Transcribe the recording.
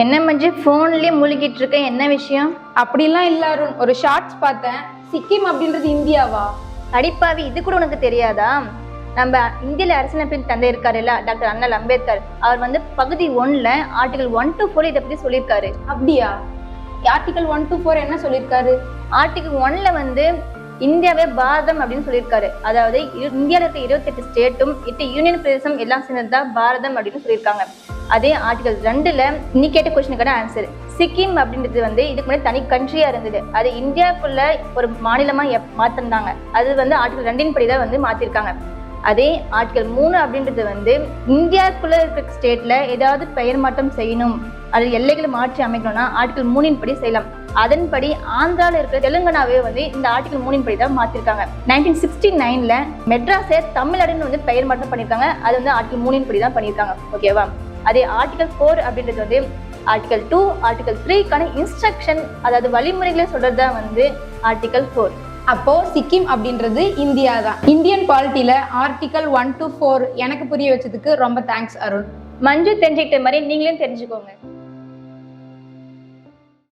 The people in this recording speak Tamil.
என்ன மஞ்சு ஃபோன்லயே முழுகிட்டு இருக்க என்ன விஷயம்? அப்படிலாம் இல்ல அருண். ஒரு ஷார்ட்ஸ் பார்த்தேன். சிக்கிம் அப்படின்றது இந்தியாவா? அடிப்பாவி இது கூட உனக்கு தெரியாதா? நம்ம இந்தியில அரசியலமைப்பின் தந்தை இருக்காருல்ல டாக்டர் அண்ணல் அம்பேத்கர். அவர் வந்து பகுதி ஒன்ல ஆர்டிகல் ஒன் டு ஃபோர் இதை பத்தி சொல்லியிருக்காரு. அப்படியா? ஆர்டிகல் ஒன் டூ ஃபோர் என்ன சொல்லியிருக்காரு? ஆர்டிகல் ஒன்ல வந்து இந்தியாவே பாரதம் அப்படின்னு சொல்லியிருக்காரு. அதாவது இந்தியால இருக்க இருபத்தெட்டு ஸ்டேட்டும் எட்டு யூனியன் பிரதேசம் எல்லாம் சேர்ந்ததுதான் பாரதம் அப்படின்னு சொல்லியிருக்காங்க. அதே ஆர்டிகல் ரெண்டுல நீ கேட்ட கொஸ்டினுக்கான ஆன்சர் சிக்கிம் அப்படின்றது வந்து இதுக்கு முன்னாடி தனி கண்ட்ரியா இருந்தது. அது இந்தியாவுக்குள்ள ஒரு மாநிலமா எப் மாத்திருந்தாங்க. அது வந்து ஆர்டிகல் ரெண்டின் படி தான் வந்து மாத்திருக்காங்க. அதே ஆர்டிகல் மூணு அப்படின்றது வந்து இந்தியாவுக்குள்ள இருக்க ஸ்டேட்ல ஏதாவது பெயர் மாற்றம் செய்யணும். அது எல்லைகளை மாற்றி அமைக்கணும்னா ஆர்டிகல் மூணின் படி செய்யலாம். அதன்படி ஆந்திராவில் இருக்கிற தெலுங்கானாவே வந்து இந்த ஆர்டிகல் மூணின் படி தான் மாத்திருக்காங்க. நைன்டீன் சிக்ஸ்டி நைன்ல மெட்ராஸை தமிழ்நாடுன்னு வந்து பெயர் மாற்றம் பண்ணியிருக்காங்க அது வந்து ஆர்டிகல் மூணின் படி தான் பண்ணியிருக்காங்க ஓகேவா அதே ஆர்டிகல் ஃபோர் அப்படின்றது வந்து ஆர்டிகல் டூ ஆர்டிகல் த்ரீக்கான இன்ஸ்ட்ரக்ஷன் அதாவது வழிமுறைகளை சொல்றது தான் வந்து ஆர்டிகல் ஃபோர் அப்போ சிக்கிம் அப்படின்றது இந்தியா தான். இந்தியன் பாலிட்டியில ஆர்டிகல் ஒன் டூ ஃபோர் எனக்கு புரிய வச்சதுக்கு ரொம்ப தேங்க்ஸ் அருண். மஞ்சு தெரிஞ்சுக்கிட்ட மாதிரி நீங்களும் தெரிஞ்சுக்கோங்க.